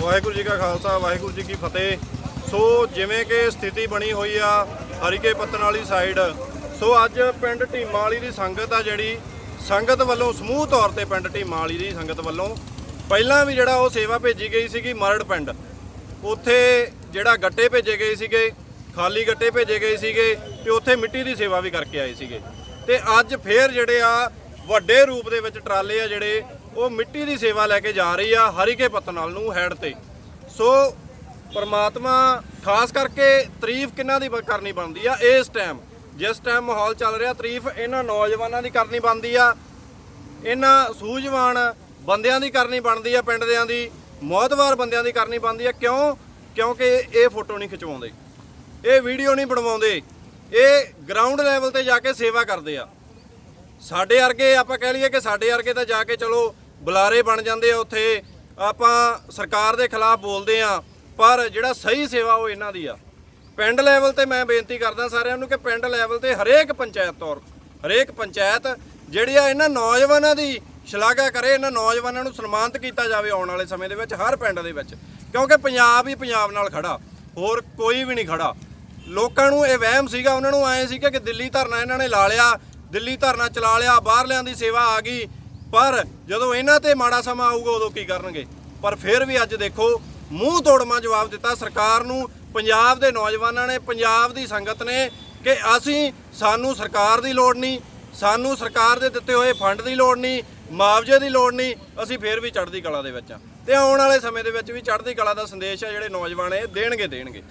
ਵਾਹਿਗੁਰੂ ਜੀ ਕਾ ਖਾਲਸਾ, ਵਾਹਿਗੁਰੂ ਜੀ ਕੀ ਫਤਿਹ। ਸੋ ਜਿਵੇਂ ਕਿ ਸਥਿਤੀ ਬਣੀ ਹੋਈ ਆ, ਹਰੀਕੇ ਪੱਤਨ ਵਾਲੀ ਸਾਈਡ ਸੋ ਅੱਜ ਪਿੰਡ ਢੀਮਾਂ ਵਾਲੀ ਦੀ ਸੰਗਤ ਆ ਜਿਹੜੀ, ਸੰਗਤ ਵੱਲੋਂ ਸਮੂਹ ਤੌਰ ਤੇ ਪਿੰਡ ਢੀਮਾਂ ਵਾਲੀ ਦੀ ਸੰਗਤ ਵੱਲੋਂ ਪਹਿਲਾਂ ਵੀ ਜਿਹੜਾ ਉਹ ਸੇਵਾ ਭੇਜੀ ਗਈ ਸੀਗੀ ਮਰੜ ਪਿੰਡ। ਉੱਥੇ ਜਿਹੜਾ ਗੱਟੇ ਭੇਜੇ ਗਏ ਸੀਗੇ, ਖਾਲੀ ਗੱਟੇ ਭੇਜੇ ਗਏ ਸੀਗੇ ਤੇ ਉੱਥੇ ਮਿੱਟੀ ਦੀ ਸੇਵਾ ਵੀ ਕਰਕੇ ਆਏ ਸੀਗੇ। ਤੇ ਅੱਜ ਫੇਰ ਜਿਹੜੇ ਆ, ਵੱਡੇ ਰੂਪ ਦੇ ਵਿੱਚ ਟਰਾਲੇ ਆ ਜਿਹੜੇ ਉਹ ਮਿੱਟੀ ਦੀ ਸੇਵਾ ਲੈ ਕੇ ਜਾ ਰਹੀ ਆ ਹਰੀਕੇ ਪਤਨਾਲ ਨੂੰ ਹੈਡ ਤੇ। ਸੋ ਪਰਮਾਤਮਾ ਖਾਸ ਕਰਕੇ ਤਾਰੀਫ ਕਿੰਨਾ ਦੀ ਬ- ਕਰਨੀ ਬਣਦੀ ਆ? ਇਸ ਟਾਈਮ ਜਿਸ ਟਾਈਮ ਮਾਹੌਲ ਚੱਲ ਰਿਹਾ, ਤਾਰੀਫ ਇਹਨਾਂ ਨੌਜਵਾਨਾਂ ਦੀ ਕਰਨੀ ਬਣਦੀ ਆ। ਇਹਨਾਂ ਸੂਝਵਾਨ ਬੰਦਿਆਂ ਦੀ ਕਰਨੀ ਬਣਦੀ ਆ ਪਿੰਡ ਦਿਆਂ ਦੀ, ਮੌਤਵਾਰ ਬੰਦਿਆਂ ਦੀ ਕਰਨੀ ਬਣਦੀ ਆ। ਕਿਉਂ? ਕਿਉਂਕਿ ਇਹ ਫੋਟੋ ਨਹੀਂ ਖਿਚਵਾਉਂਦੇ। ਇਹ ਵੀਡੀਓ ਨਹੀਂ ਬਣਵਾਉਂਦੇ। ਇਹ ਗਰਾਊਂਡ ਲੈਵਲ ਤੇ ਜਾ ਕੇ ਸੇਵਾ ਕਰਦੇ ਆ। ਸਾਡੇ ਵਰਗੇ ਆਪਾਂ ਕਹਿ ਲਈਏ ਕਿ ਸਾਡੇ ਵਰਗੇ ਤਾਂ ਜਾ ਕੇ ਚਲੋ ਬੁਲਾਰੇ ਬਣ ਜਾਂਦੇ ਆ ਉੱਥੇ। ਆਪਾਂ ਸਰਕਾਰ ਦੇ ਖਿਲਾਫ ਬੋਲਦੇ ਆ, ਪਰ ਜਿਹੜਾ ਸਹੀ ਸੇਵਾ ਉਹ ਇਹਨਾਂ ਦੀ ਆ। ਪਿੰਡ ਲੈਵਲ ਤੇ ਮੈਂ ਬੇਨਤੀ ਕਰਦਾ ਸਾਰਿਆਂ ਨੂੰ ਕਿ ਪਿੰਡ ਲੈਵਲ ਤੇ ਹਰੇਕ ਪੰਚਾਇਤ ਤੌਰ ਹਰੇਕ ਪੰਚਾਇਤ ਜਿਹੜੀ ਆ ਇਹਨਾਂ ਨੌਜਵਾਨਾਂ ਦੀ ਸ਼ਲਾਘਾ ਕਰੇ, ਇਹਨਾਂ ਨੌਜਵਾਨਾਂ ਨੂੰ ਸਨਮਾਨਿਤ ਕੀਤਾ ਜਾਵੇ ਆਉਣ ਵਾਲੇ ਸਮੇਂ ਦੇ ਵਿੱਚ, ਹਰ ਪਿੰਡ ਦੇ ਵਿੱਚ। ਕਿਉਂਕਿ ਪੰਜਾਬ ਹੀ ਪੰਜਾਬ ਨਾਲ ਖੜਾ, ਹੋਰ ਕੋਈ ਵੀ ਨਹੀਂ ਖੜਾ। ਲੋਕਾਂ ਨੂੰ ਇਹ ਵਹਿਮ ਸੀਗਾ, ਉਹਨਾਂ ਨੂੰ ਆਏ ਸੀ ਕਿ ਦਿੱਲੀ ਧਰਨਾ ਇਹਨਾਂ ਨੇ ਲਾ ਲਿਆ, ਦਿੱਲੀ ਧਰਨਾ ਚਲਾ ਲਿਆ, ਬਾਹਰਲਿਆਂ ਦੀ ਸੇਵਾ ਆ ਗਈ। ਪਰ ਜਦੋਂ ਇਹਨਾਂ ਤੇ ਮਾੜਾ ਸਮਾਂ ਆਊਗਾ, ਉਦੋਂ ਕੀ ਕਰਨਗੇ? ਪਰ ਫਿਰ ਵੀ ਅੱਜ ਦੇਖੋ, ਮੂੰਹ ਤੋੜਮਾ ਜਵਾਬ ਦਿੱਤਾ ਸਰਕਾਰ ਨੂੰ, ਪੰਜਾਬ ਦੇ ਨੌਜਵਾਨਾਂ ਨੇ, ਪੰਜਾਬ ਦੀ ਸੰਗਤ ਨੇ ਕਿ ਅਸੀਂ, ਸਾਨੂੰ ਸਰਕਾਰ ਦੀ ਲੋੜ ਨਹੀਂ, ਸਾਨੂੰ ਸਰਕਾਰ ਦੇ ਦਿੱਤੇ ਹੋਏ ਫੰਡ ਦੀ ਲੋੜ ਨਹੀਂ, ਮੁਆਵਜ਼ੇ ਦੀ ਲੋੜ ਨਹੀਂ, ਅਸੀਂ ਫੇਰ ਵੀ ਚੜ੍ਹਦੀ ਕਲਾ ਦੇ ਵਿੱਚ ਆ ਤੇ ਆਉਣ ਵਾਲੇ ਸਮੇਂ ਦੇ ਵਿੱਚ ਵੀ ਚੜ੍ਹਦੀ ਕਲਾ ਦਾ ਸੰਦੇਸ਼ ਆ ਜਿਹੜੇ ਨੌਜਵਾਨ ਇਹ ਦੇਣਗੇ ਦੇਣਗੇ।